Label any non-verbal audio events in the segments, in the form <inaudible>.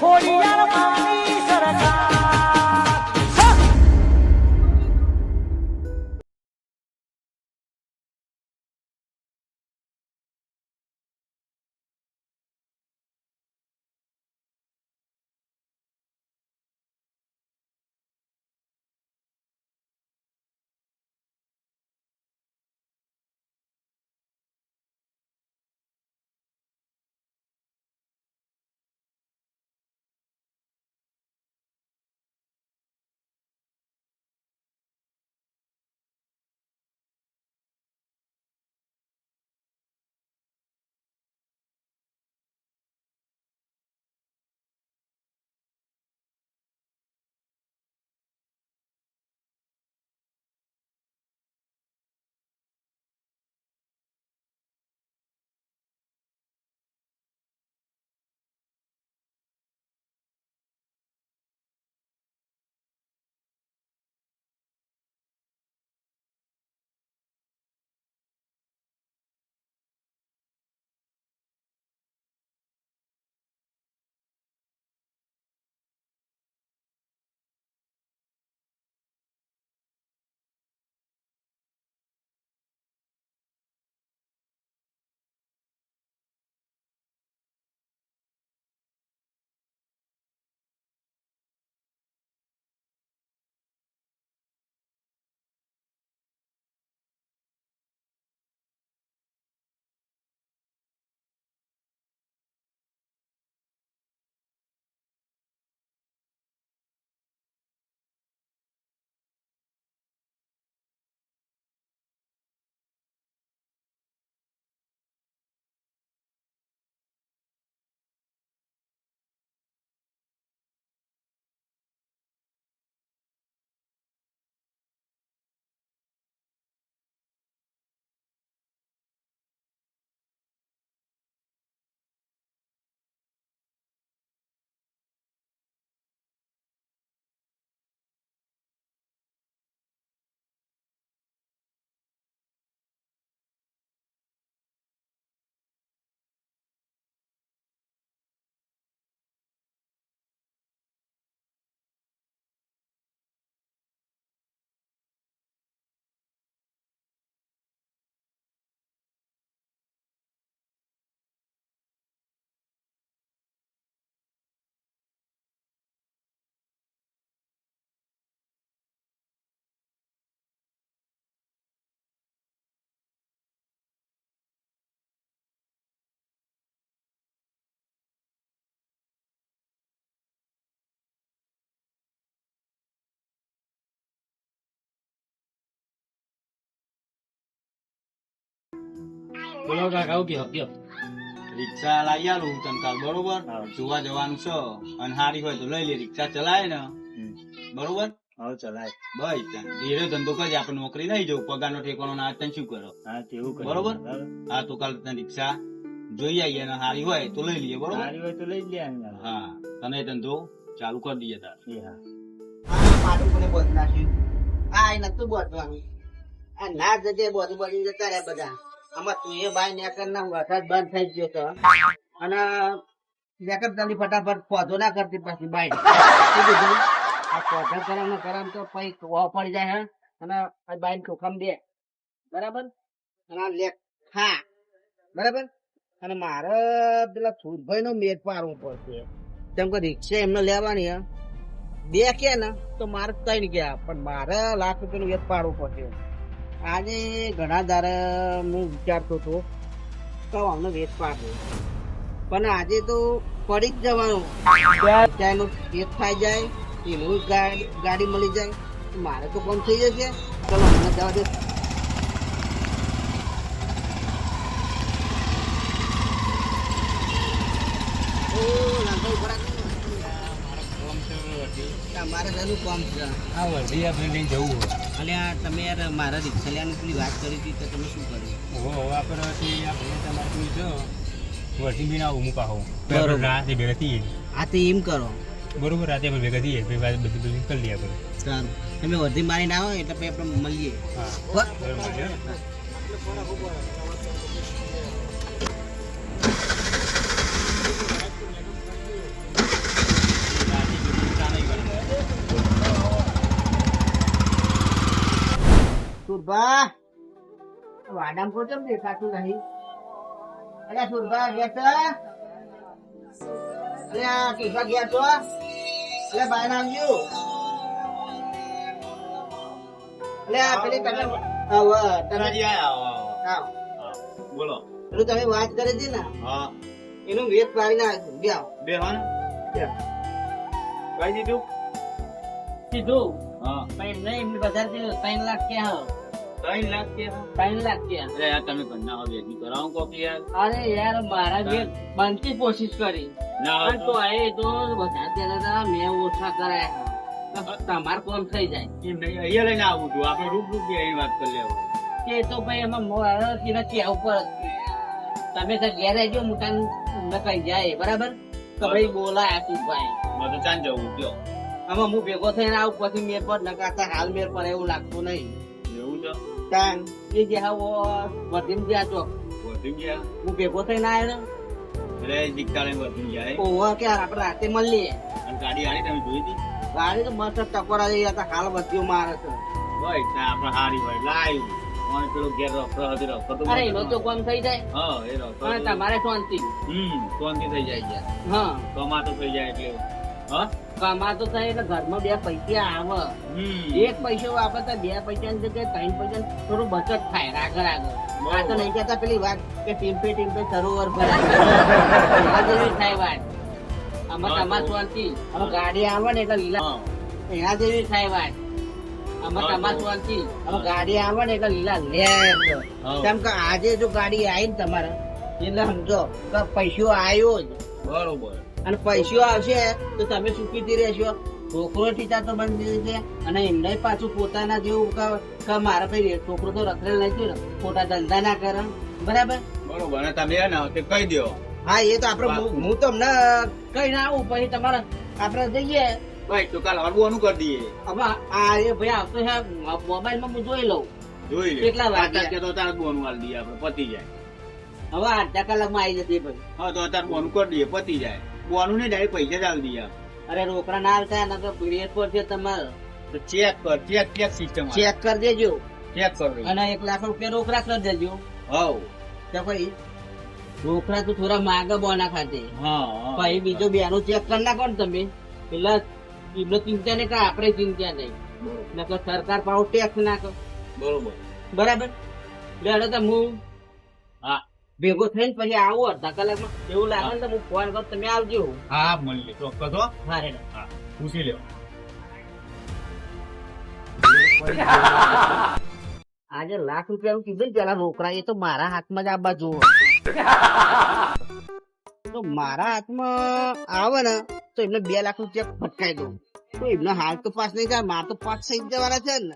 ખોડિયાર બોલો કાકા આવું કયો કયો રિક્ષા લાવી આલું તને કાલ બરોબર? જોવા જવાનું છે અને હારી હોય તો લઈ લે રિક્ષા ચલાય ને. બરોબર? હા ચલાય. ભાઈ તને ધીરે ધંધો કરજે આપણે નોકરી નહીં જવું પગારનો ઠેકાણો ના તને શું કરો? હા તેવું. બરોબર? હા તો કાલ તને રિક્ષા જોઈ આવીએ ને હારી હોય તો લઈ લઈએ બરોબર? હારી હોય તો લઈ જ લે હા તને ધંધો ચાલુ કરી દઈએ તાર. હા. મારું કોને બોધ નાખ્યું. આ એ નતું બોધવાનું આ ના જજે બોધ બોધી જતા રહ્યા બધા. આમાં તું એ બાય નેકર ના બંધ થઈ ગયો તો. અને નેકર ના કરતી પાછી બાય પડી જાય હે. અને બાય ને દે. બરાબર? અને આ લે ખા બરાબર? અને મારે પેલા સુરભાઈ નો મેદ પાડવો પડશે. કેમ કે રિક્ષા એમને લેવાની હે. બે કે ને, તો મારે ત્રણ ગયા પણ મારે લાખ રૂપિયા નું વેત પાડવું પડશે. આજે ઘણા દાડા હું વિચારતો હતો તો અમને વેત પાડવો પણ આજે તો પડી જ જવાનું ત્યાંનું વેત થઈ જાય, એનું ગાડી મળી જાય. મારે તો કોમ થઈ જશે. ચલો, મને જવા દે. મારે શેનું કામ છે આ વર્ધી આપણે જવું હોય. અલ્યા તમે યાર મારા રિક્ષા લેવાની પેલી વાત કરી હતી તો તમે શું કર્યું? ઓહો હવે આપણે તમારે તું જો વર્ષી બી ના આવું મૂકા હોઉં રાતે ભેગા થઈએ. આ તો એમ કરો. બરોબર રાતે આપણે ભેગા થઈએ પછી વાત બધી બધી કરી લઈએ આપણે. સારું. તમે વર્ધી મારીને હોય એટલે પછી આપણે મળીએ. હા સુરભા. વાડામ કો કેમ દેખાતું નહીં અરે સુરભા ગયા અરે અલ્યા કેસા ગયા છો? અલ્યા બહાર અરે આ પેલી તમે આવ, તમે તનાજી આયા. બોલો. પેલું તમે વાત કરી હતી ને? હા. એનું વેત પાડીને આવજો ગયા. બે હા ને? કઈ દીધું? કીધું. હા. પણ નહીં બજાર બધા ત્રણ લાખ ક્યાં ત્રણ લાખ ત્રણ લાખ અરે યાર તમે ઘરના હવે કરાવો કોપી યાર. અરે યાર મારા જે બનતી કોશિશ કરી. ના તો એ તો બધા કહેતા હતા મેં ઓછા કરાયા તમાર કોલ થઈ જાય? અહીંયા લઈને આવું છું. આપણે રૂપ રૂપિયા અહીં વાત કરી લેવું. કે તો ભાઈ એમાં એના કહેવું પર તમે તો ઘેર રહેજો મોટા નકાઈ જાય બરાબર? તો ભાઈ બોલાય તું ભાઈ. બધું ચાન જવું કયો? આમાં હું ભેગો થઈને આવું પછી મેર પર નકાતા હાલ મેર પર એવું લાગતું નહીં. એવું છે? તાન એ જે આવો વધીમ જ્યાં ચોક વધી ગયા હું ભેગો થઈને આવ્યો અરે દીકતાને વધી ગયા ઓવા કે આપણે રાતે મળીએ અને ગાડી આડી તમે જોઈ હતી ગાડી તો મસ્ત ટકોરા જઈ હતા હાલ વધ્યો મારે છે હોય ત્યાં આપણે હારી હોય લાઈવ મને પેલો ઘેર રખડો હતી રખડતો અરે એનો તો કોમ થઈ જાય હા એ રખડતો તમારે શાંતિ હમ શાંતિ થઈ જાય હા કમાતો થઈ જાય એટલે હા? કમાતો થાય એટલે ઘરમાં બે પૈસા આવે. એક પૈસો વાપરે તો બે પૈસા ની જગ્યાએ ત્રણ પૈસા થોડું બચત થાય આગળ આગળ આ તો નહીં કહેતા પેલી વાત કે ટીમ્પે ટીમ્પે સરોવર ભરાય જેવી થાય વાત. આમાં તમારે શાંતિ. આમાં ગાડી આવે ને એટલે લીલા એના જેવી થાય વાત. આમાં તમારે શાંતિ. આમાં ગાડી આવે ને એટલે લીલા લે. કેમ કે આજે જો ગાડી આવી ને તમારે એટલે સમજો કે પૈસો આવ્યો જ. બરોબર. અને પૈસો આવશે તો તમે સુખીથી રહેશો. છોકરો ટીચા તો બની છે. અને એમને પાછું પોતાના જેવું કે- મારા ભાઈ છોકરો તો રખડેલ નથી ને ખોટા ધંધા ના કરે. બરાબર? બરોબર અને તમે ને તે કહી દો હા એ તો આપડે હું- તમને કઈ ના આવું પછી તમારે આપડે જઈએ. ભાઈ તો કાલ હળવું કરી દઈએ. હવે આ એ ભાઈ આવતો છે મોબાઈલમાં હું જોઈ લઉં. જોઈ લે કેટલા વાગ્યા? કે તો તાર બોનું હાલ દઈએ આપણે પતી જાય. હવે અડધા કલાકમાં આવી જતી ભાઈ. હા તો અત્યારે બોનું કરી દઈએ પતી જાય. બોનું ને ડાયરેક્ટ પૈસા જ આલી દઈએ અરે રોકડા ના આવતા ના તો પીડીએફ પર છે તમારે. તો ચેક કર ચેક ચેક સિસ્ટમ ચેક કરી દેજો. ચેક કર અને એક લાખ રૂપિયા રોકડા કરી દેજો. હવ. તો ભાઈ રોકડા તો થોડા માગા બોના ખાતે. હા. ભાઈ બીજો બેનો ચેક કરી નાખો ને તમે. પેલા એમને ચિંતા નહીં કે આપણે ચિંતા નહીં. નકર સરકાર પાછું ટેક્સ નાખો. બરોબર. બરાબર? બેડો તો હા ભેગો થઈને પછી આવો અડધા કલાકમાં. એવું લાગે ને તો હું ફોન કરું તમે આવજો. હા મળી લે. ચોક્કસ હો. હા રેડો. હા પૂછી લ્યો. આજે લાખ રૂપિયા કીધું ને પેલા રોકડા એ તો મારા હાથમાં જ આવવા જુઓ તો મારા હાથમાં આવે ને તો એમને બે લાખ રૂપિયા ફટકાઈ દઉં. તો એમને હાલ તો પાસ નહીં થાય માર તો પાસ થઈ જવાના છે ને.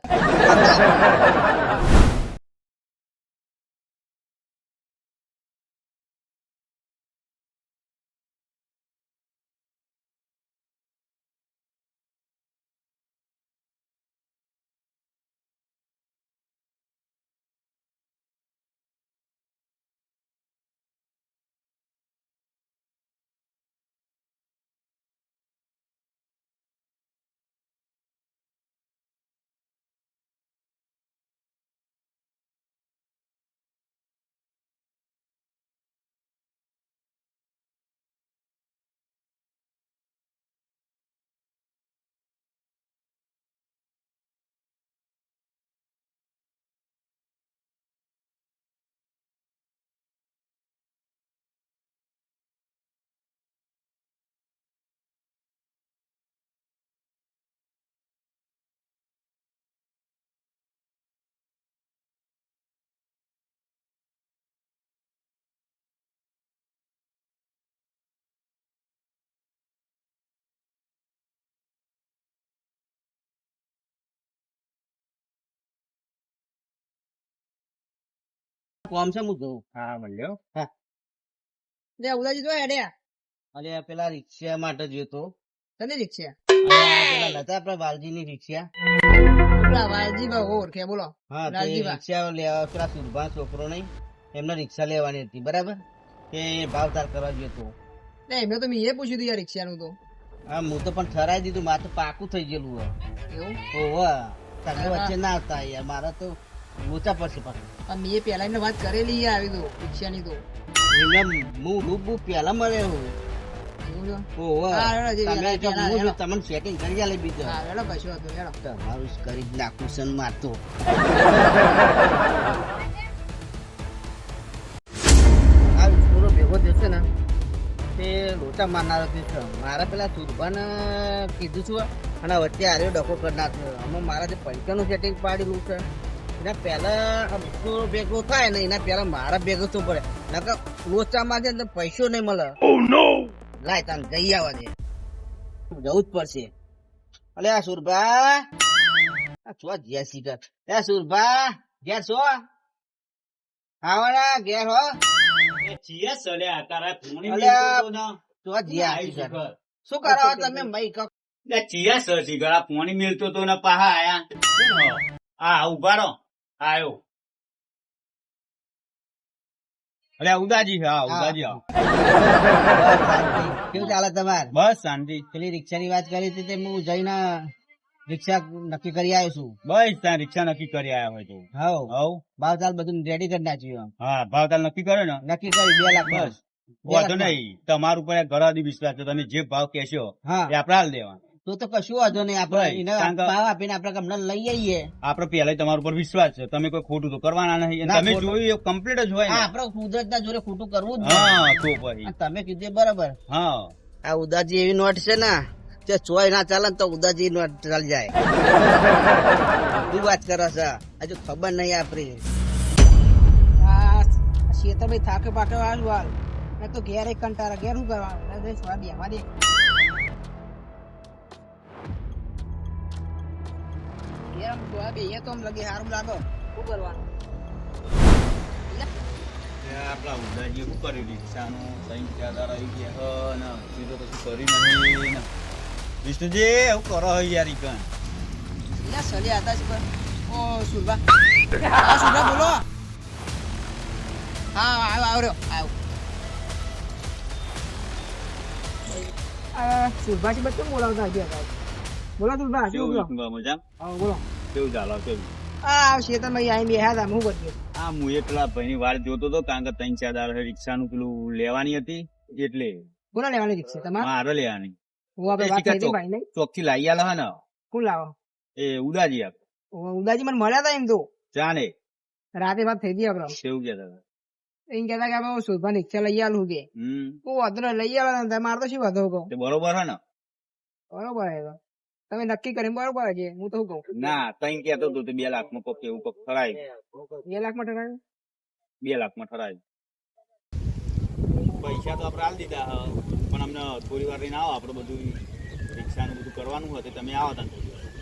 કોમ છે હું જોઉં હા. મળ્યો લે ઉદાજી જો હેડે. અરે પેલા રિક્ષા માટે જોતો તને રિક્ષા? પેલા નતા આપડા વાલજીની રિક્ષા. પેલા વાલજી ભાઈ ઓળખે બોલો. હા તે રિક્ષા લેવા પેલા સુરભા છોકરો નહીં એમને રિક્ષા લેવાની હતી બરાબર? તે ભાવ તાર કરવા જોતો એમને તો મેં એ પૂછ્યું હતું યાર રિક્ષાનું તો. હા હું તો પણ ઠરાઈ દીધું મારે તો પાકું થઈ ગયેલું હોય. એવું? ઓવા તમે વચ્ચે ના આવતા યાર મારા તો લોચા પડશે પાછું મેં પહેલા એને વાત કરેલી આવી તો રિક્ષાની તો. એમને હું રૂપ બૂપ પહેલા મળે હું છે? પેલા- પેલા. તમને સેટિંગ કરી આલે બીજો. તમારું કરી જ નાખું છે મારતો આ ભેગો થશે ને તે લોચા મારનારો છે. મારા પેલા સુરભાને કીધું છું અને વચ્ચે આર્યો ડખો કરી નાખ્યો. અમે મારા જે પૈસાનું સેટિંગ પાડેલું છે એના પહેલા છોરો ભેગો થાય ને એના પહેલા મારા ભેગો શું પડે. નકર લોચામાં છે ને પૈસો નહીં મળે. લાય તાન જઈ આવવા દે. જવું જ પડશે. અલે આ સુરભા. આ છો જ્યાં સીટર એ સુરભા ઘેર છો? આવડા ઘેર હો. એ છીએ આ તારા મેલતો તો ને. જ્યાં. શું કરો છો તમે? મઈ ક જીયા ચિયા સર શીખર, આ પોણી મિલતો તો ને પાહા આયા. આ ઊભા આયો. અરે ઉદાજી હા ઉદાજી આવો. કેવું ચાલે તમારે? બસ શાંતિ. પેલી રિક્ષાની વાત કરી હતી તે હું જઈને રિક્ષા નક્કી કરી આવ્યો છું. બસ ત્યાં રિક્ષા નક્કી કરી આવ્યો હોય તું. હવ. હવ. ભાવ ચાલ બધું રેડી કરી નાખ્યું હા ભાવ તાલ નક્કી કર્યો ને? નક્કી કરી બે લાખ બસ. વાંધો નહીં. તમારું ઉપર એક આદિ વિશ્વાસ છે. તમે જે ભાવ કહેશો હા. એ આપણા હાલ તો તો કશું વાંધો નહીં. આપણે એને ભાવ આપીને આપણે ગમને લઈ આવીએ આપડે પેલા તમારા ઉપર વિશ્વાસ છે. તમે કોઈ ખોટું તો કરવાના નહીં. તમે જોયું એ કમ્પ્લીટ જ હોય આપણે કુદરત ના જોડે ખોટું કરવું જ હા તો તમે કીધું બરાબર. હા. આ ઉદાજી એવી નોટ છે ને જે ચોય ના ચાલે તો ઉદાજી નોટ ચાલી જાય. તું વાત કરો છે. હજુ ખબર નહીં આપડી. આ શેતરભાઈ થાકે પાકે આવ્યું હાલ મેં તો ઘેર એક કંટાળા ઘેર શું કરવાનું? દે દે આમ છોડા બેહીએ તો આમ લગે સારું લાગે. શું કરવાનું? આપણા ઉદાજીએ શું કર્યું રિક્ષાનું ચાર દાડા આવી ગયા હ ને હજી તો શું કર્યું નહીં ને. વિષ્ણુજી એવું કરો હો યાર ઈકન ના સલી આતા છે ઓ સુરભા. હા સુરભા બોલો. હા આવ્યો આવ્યો આવ્યો આ સુરભાજી બધું બોલાવતા ગયા હતા. બોલો સુરભા શું બોલો? મજા હા બોલો. કેવું ચાલો કેવું આ શેતરભાઈ અહીં બેહ્યા હતા હું બધું આ હું એ પેલા ભાઈની વાર જોતો હતો કારણ કે ત્રણ ચાર દાડા રિક્ષાનું પેલું લેવાની હતી એટલે. કોના લેવાની રિક્ષા? તમારે? મારે લેવાની. હું આપણે વાત કરી ભાઈ ને ચોકથી લાવી આલા ને? કોણ લાવો? એ ઉદાજી આપ. ઉદાજી મને મળ્યા હતા એમ તો. જાણે. રાતે વાત થઈ ગઈ આપડે કેવું કહેતા હતા? એમ કેતા કે આપણે શોધવાની રિક્ષા લઈ આલું કે. હું વાંધો લઈ આલો તમારે મારે તો શું વધો કહું? બરોબર હે ને? બરોબર તો. તમે નક્કી કરીને બરોબર છે. હું તો શું કહું? ના તઈ કેતો તો બે લાખમાં કોક એવું કોક ઠરાય. બે લાખમાં ઠરાય? બે લાખમાં ઠરાય. પૈસા તો આપણે આલ દીધા હ. પણ અમને થોડી વાર રહીને આવો આપણે બધું રિક્ષાનું બધું કરવાનું હોય તમે આવો તા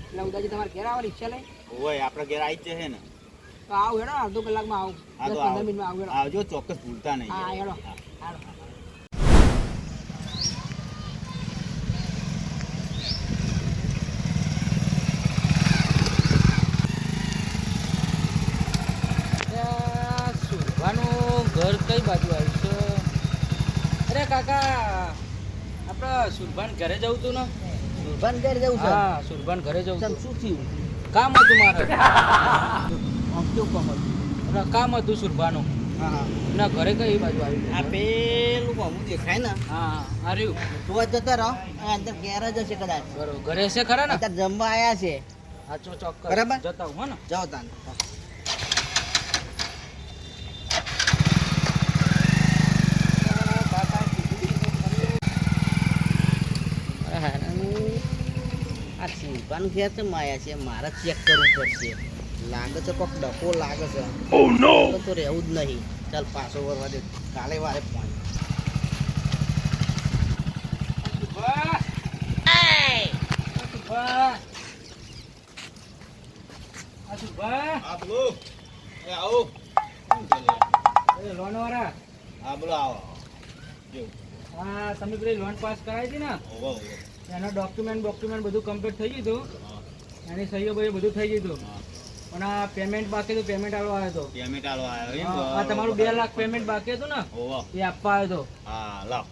એટલે ઉદાજી તમારે ઘેર આવો રિક્ષા લઈ હોય આપણે ઘેર આવી જ છે ને. તો આવ હેડો અડધો કલાકમાં આવું. હા તો પંદર. મિનિટમાં આવું આવજો ચોક્કસ ભૂલતા નહીં. હા હેડો. હા. હાલો. સુરભાનું ઘર કઈ બાજુ આવ્યું છે અરે કાકા આપણે સુરભાન ઘરે જવું તું ને. સુરભાન ઘરે જવું છે? હા સુરભાન ઘરે જવું છે. શું થયું? કામ હતું મારે. આમ કેવું કામ હતું? કામ હતું સુરભાનું. ના ઘરે કઈ બાજુ આવ્યું આ પેલું અમુક દેખાય ને? હા આ રહ્યું. તું જ જતા રહો. અંદર જ હશે કદાચ. બરોબર. ઘરે છે ખરા ને? જમવા આવ્યા છે. હા ચો ચોક્કસ. બરાબર. જતા હું ને. જાઓ તાન. શિલ્પાનું ઘેર છે માયા છે મારે ચેક કરવું પડશે. લાગે છે કોક ડકો લાગે છે. તો તો રહેવું જ નહીં. ચાલ પાછો વરવા દે. કાલે વારે ફોન આવો. લોન વાળા. હા બોલો આવો. હા તમે પેલી લોન પાસ કરાવી હતી ને? એનો ડોક્યુમેન્ટ ડોક્યુમેન્ટ બધું કમ્પ્લીટ થઈ ગયું હતું. એની સહીઓ બધું થઈ ગયું હતું. પણ આ પેમેન્ટ બાકી હતું પેમેન્ટ આલો આવ્યો હતો. પેમેન્ટ આલો આવ્યો આ તમારું બે લાખ પેમેન્ટ બાકી હતું ને એ આપવા આવ્યો હતો. હા લાવ.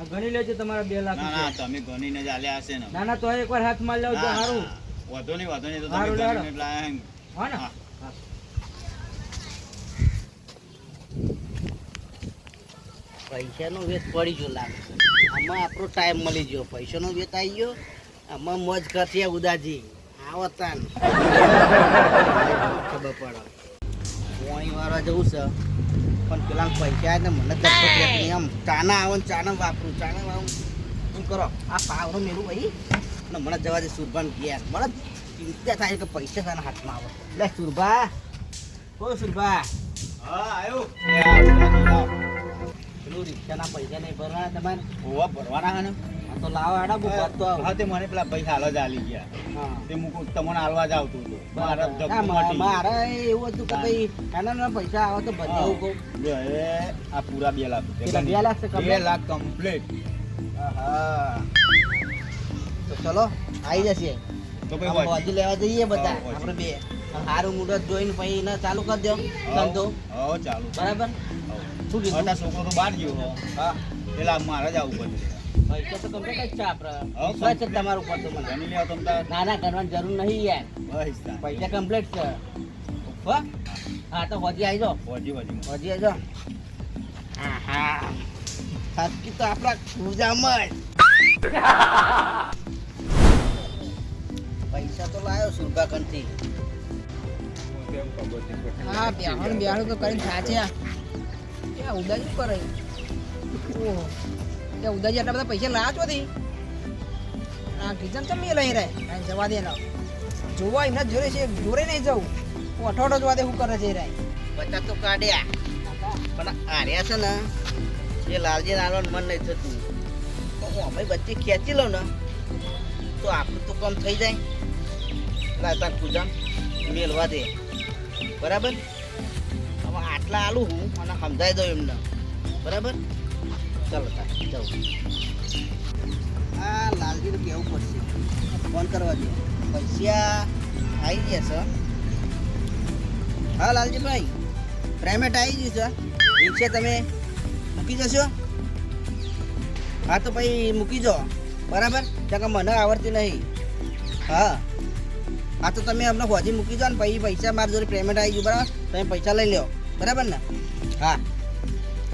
આ ગણી લેજો તમારા બે લાખ ના તમે ગણીને જ આલ્યા હશે ને. ના ના તો એકવાર હાથમાં લેજો તો સારું. વાંધો નહીં વાંધો નહીં તો તમે ગણીને લાયા હા ને? પૈસાનો વેત પડી ગયો લાગે આમાં આપણો ટાઈમ મળી ગયો. પૈસાનો વેત આવી ગયો. આમાં મોજ કરશે ઉદાજી આવો તાન ખબર પડે. પોણી વાળા જવું છે. પણ પેલા પૈસા આવે ને મને એમ આમ ચાના આવે ને ચાના વાપરું. ચાના વાપરું શું કરો? આ પાવરો મેળવું ભાઈ. ને મને જવા દે સુરભાન ગયા મને ચિંતા થાય કે પૈસા તારા હાથમાં આવે. લે સુરભા. ઓ સુરભા. હા આવ્યો. પેલું રિક્ષાના પૈસા નહીં ભરવાના તમારે? ઓવા ભરવાના હે ને? તો લાવો આડા બુક તો હા તે મને પેલા પૈસા હાલ જ આલી ગયા. તે મુકું તમને હાલવા જ આવતું હતું. મારા ના, ધક્કો મા- મટી મારે એવું હતું કે ભાઈ નાના નાના પૈસા આવે તો ભરી દેવું કહું. જો આ પૂરા બે લાખ બે લાખ બે લાખ કમ્પ્લીટ આહા. તો ચલો આવી જશે. તો ભાઈ હોજી લેવા જઈએ બધા. આપણે બે. સારું મુહૂર્ત જોઈને પછી ચાલુ કરી દો ધંધો. ચાલુ. બરાબર? શું કીધું? હતા છોકરો તો બહાર ગયો. હા. પેલા મારે જ આવવું પડે પૈસા તો કમ્પ્લીટ છે આપણે હા, છે તમારું ઉપર તો મને? ના ના કરવાની જરૂર નહીં યાર. બસ પૈસા કમ્પ્લીટ છે. હો? હા તો હોજી આવી જાઓ હોજી હોજી. હોજી આવી જાઓ આહા. થાકી તો આપણા પૂજામાં જ. પૈસા તો લાયો સુરભાખંડથી હા બેહાણ બેહાણ તો કરીને સાચ્યા ત્યાં ઉદાજી કરે? ઓહો. ત્યાં ઉદાજી આટલા બધા પૈસા લાવ્યા ચોથી આ કિચન તો એ લઈ રહે કાંઈ જવા દે જોવા એમના જોડે છે, જોડે નહીં જવું. હું અઠવાડો જોવા દે, શું કરે છે રહે બચા તો કાઢ્યા. પણ આર્યા છે ને, એ લાલજી નાનો મન નહીં થતું. તો હું અમે બચ્ચી ખેંચી લઉં ને, તો આપણું તો કમ થઈ જાય. લાતા પૂજા મેળવા દે. બરાબર? આટલા આલું હું અને સમજાઈ દઉં એમને. બરાબર? ચાલો તાર જાઉં આ લાલજીને કહેવું પડશે. ફોન કરવા દે. પૈસા આવી ગયા છે. હા, લાલજીભાઈ. પેમેન્ટ આવી ગયું છે. રિક્ષા તમે મૂકી જશો? હા, તો ભાઈ મૂકી જો બરાબર? કારણ કે મને આવડતી નહીં. હા. હા, તો તમે અમને હોજી મૂકી દો ને પછી પૈસા મારી જોડે પેમેન્ટ આવી ગયું. બરાબર? તમે પૈસા લઈ લો બરાબર ને? હા.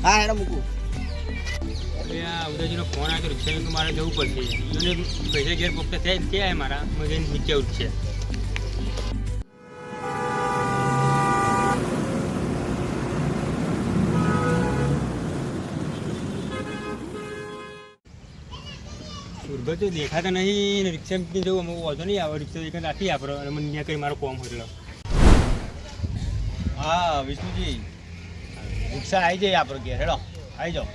હા, હેડો મૂકું. ઉદયજીનો ફોન આવ્યો રિક્ષા મારે જવું પડશે. એને પૈસા ઘેર પોકતા થયા થયા મારા. મગજ નીચે ઉઠશે. સુરભત તો દેખાતા નહીં રિક્ષા જવું, અમુક વાંધો નહીં આવે. રિક્ષા એક રાખી આપણે અને મને ત્યાં કંઈ મારો કોમ હોય હા વિષ્ણુજી. રિક્ષા આવી જાય આપણે ઘેર હેડો. આવી જાઓ.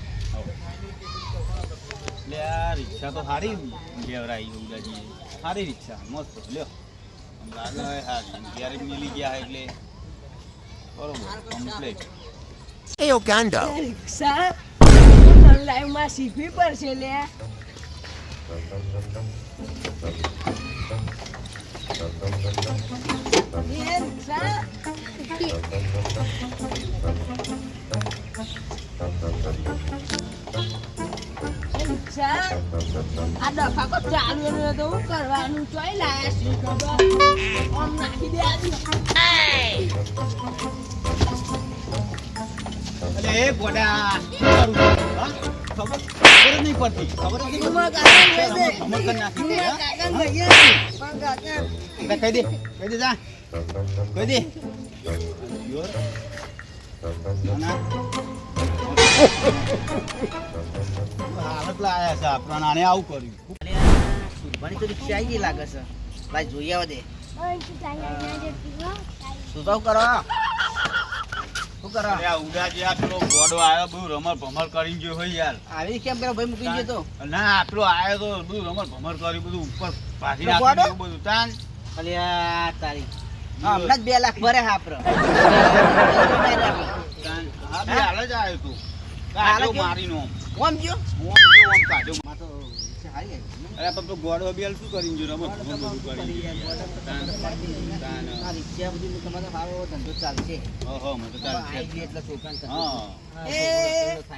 એટલે આ રિક્ષા તો સારી લેવરાઈ ઉદાજી સારી રિક્ષા મસ્ત. લ્યો. આમ લાગે સારી ઘેર મિલી ગયા એટલે બરોબર કમ્પ્લીટ રિક્ષા. લાઈવમાં શીખવી પડશે લે. એ રિક્ષા. એ રિક્ષા આ ચાલુ રહ્યો તો શું કરવાનું ચોય લાયા છે ખબર આમ નાખી દે આજી અરે ગોડા? હા? ખબર ખબર નહીં પડતી ખબર જ નહીં પડતી. અમર કરી નાખી દે, હા? કહી દે કહી દે જા કહી દે કરો શું કરો અરે આ ઉડાજી પેલો ગોડો આવ્યો બધું રમર ભમર કરીને ગયો હોય યાર આવી કેમ પેલો ભાઈ મૂકી ગયો ના આટલો આવ્યો તો. બધું રમર ભમર કર્યું બધું ઉપર પાછી બધું તાન અલ્યા તારી હમણાં જ બે લાખ ભરે હાપરો હાલ જ આવ્યો તું? મારીનો. ગયો ગયો. અરે પણ ગોળો બેલ શું કરીને જો રમત બધું બધું કરી તાન તાન આ રિક્ષા બધી તમારો સારો ધંધો ચાલશે ઓહો મને તો ચાલશે એટલે છોકરાને હા. એ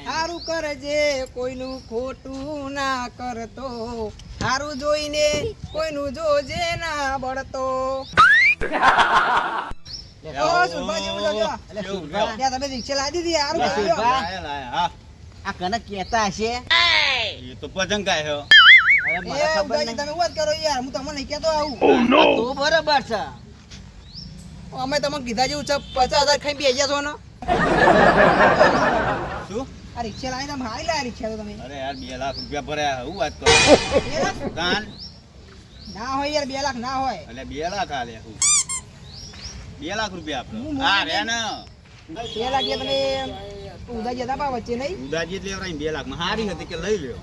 હારું કરજે કોઈનું ખોટું ના કરતો. સારું જોઈને કોઈનું જોજે ના બળતો. તમે કહેતા હશે. એ તો પતંગ કાય હો. હવે મને એ ખબર ઉદાસી નહીં. તમે વાત કરો યાર હું તમને નહીં કહેતો આવું. આ તો બરાબર છે. અમે તમને કીધા જેવું છે પચાસ હજાર ખાઈ બેસી છો ને. શું? આ રિક્ષા લાવીને તમે હારી લાયા રિક્ષા તો તમે. અરે યાર બે લાખ રૂપિયા ભર્યા હું વાત કરું. બે ના હોય યાર બે લાખ ના હોય. એટલે બે લાખ આલે હું. બે લાખ રૂપિયા આપડે હા રે ને બે લાખ એ તમે ઉદાજી હતા પા વચ્ચે નહીં? ઉદાજી એટલે એવરાઈ બે લાખમાં હારી હતી કે લઈ લ્યો.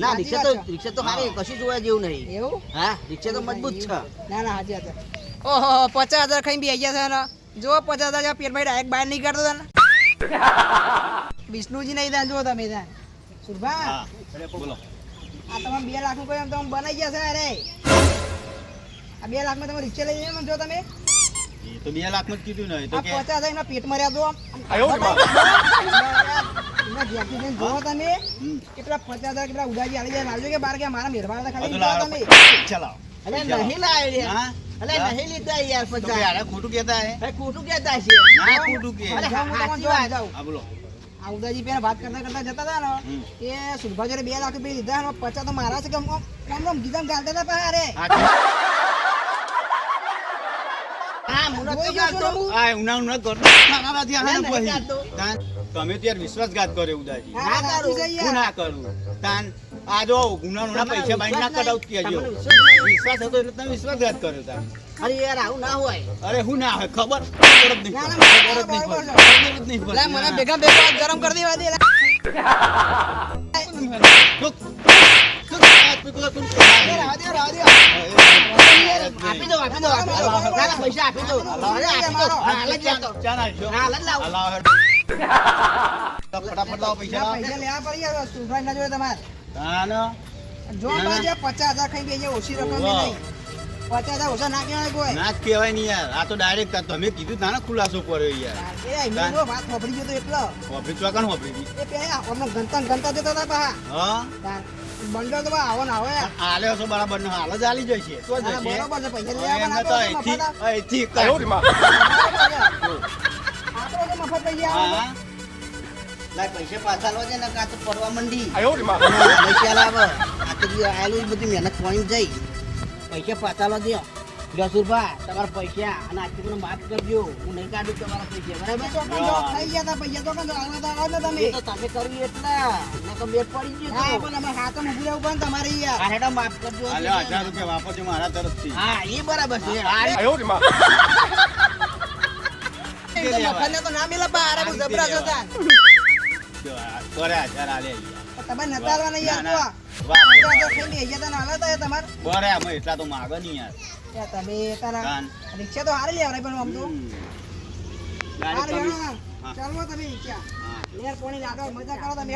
ના, રિક્ષા તો રિક્ષા તો હારી કશું જોવા જેવું નહીં. એવું? હા રિક્ષા તો મજબૂત છે. ના ના હાજી હતા ઓહો પચાસ હજાર ખાઈ બેસી ગયા છે ને જો પચાસ હજાર પેટમાં ડાયરેક્ટ બહાર નહીં કરતો તને વિષ્ણુજી નહીં ત્યાં જો તમે ત્યાં. સુરભા? બોલો. આ તમે બે લાખનું કહ્યું તમે બનાવી ગયા છે અરે. આ બે લાખમાં તમે રિક્ષા લઈ જઈને જો તમે. એ તો બે લાખમાં જ કીધું ને તો કે પચાસ હજાર એના પેટમાં રહ્યા દો એમના જેટલી જઈને જોવો તમે. કેટલા પચાસ હજાર કેટલા ઉડાજી આવી જાય લાવજો કે બાર કે મારા મેરવા ખાલી તમે. ચલાવો અલે નહીં લાવ્યો હા? અલે નહીં લીધા યાર પચાસ. ખોટું કહેતા હે. ખોટું કહેતા છે ના ખોટું કે. અરે જાઉં હું સાચી તમારે વાત. જાઉં. હા બોલો. આ ઉદાજી પેલા વાત કરતા કરતા જતા હતા ને. એ સુરભા બે લાખ રૂપિયા લીધા અને પચાસ તો મારા છે કે આમ આમ ગીધમ ગાલતા હતા અરે હા હું તો ને. હું? આ ઉના ઉના કરતો આને ના, પછી. તમે ત્યારે વિશ્વાસઘાત કર્યો ઉદાજી ના કરું. હું ના કરું તાન આ જો ગુના નું પૈસા બાઈ ના કરાવ નહીં. કેજો વિશ્વાસ હતો એટલે તમે વિશ્વાસઘાત કર્યો તાન અરે યાર આવું ના હોય અરે હું ના હોય ખબર ખબર જ નહીં. ખબર જ નહીં ખબર જ નહીં પડતી. મને ભેગા ભેગા ગરમ કરી દેવા દે લા. આપી દો આપી દો પૈસા આપી દો આપી દો હાલ જ. હા, હાલ જ લાવો. ફટાફટ લાવો પૈસા. પૈસા લેવા પડી યાર, સુરભાઈ ના જોડે તમારે. તાન. જો ના, ના. પચાસ હજાર ખાઈ બેસી ઓછી રકમ નહીં. પચાસ હજાર ઓછા ના કહેવાય કોઈ. ના કહેવાય નહીં યાર. આ તો ડાયરેક્ટ તમે કીધું તાને ખુલાસો કર્યો યાર. એ એમને વાત વાપરી ગયો તો એટલો ઓફિસ ચોકન વાપરી હતી એ પેલા અમને ગણતા ને જતા હતા પાછા હા? બંડલ તો આવો ને આવે. આલે હશો બરાબર ને હાલ જ આલી જશે. તો ના, જશે બરોબર છે પૈસા લેવા તો અહીંથી અહીંથી કાઢ. <laughs> પૈસા. લાય પાછા લો છે ને કાં તો પડવા મંડી. પૈસા લાવો આ આયેલું બધી મહેનત પોઈન્ટ જઈ પૈસા પાછા લો દો. જસુરભા તમારા પૈસા અને આજથી મને માફ કરજો. હું નહીં કાઢું તમારા પૈસા બરાબર? તો ગયા પૈસા તો ને તમે. તો તમે કર્યું એટલા. નકર બેટ પડી હા ગયો પણ હાથમાં ઊભી રહેવું પણ તમારે યાર. આ માફ કરજો. હજાર રૂપિયા વાપરજો મારા તરફથી. હા એ બરાબર છે. મફતને તો ના મિલે જબરા કરે. તમે નતા આલવાના યાર. તો વાહ, ને અમે એટલા તો માગે નહીં તમે તારા. રિક્ષા તો હારે લેવડાવી પણ આમ તો ગાડી. ચાલો તમે રિક્ષા લેર પોણી લાડો મજા કરો તમે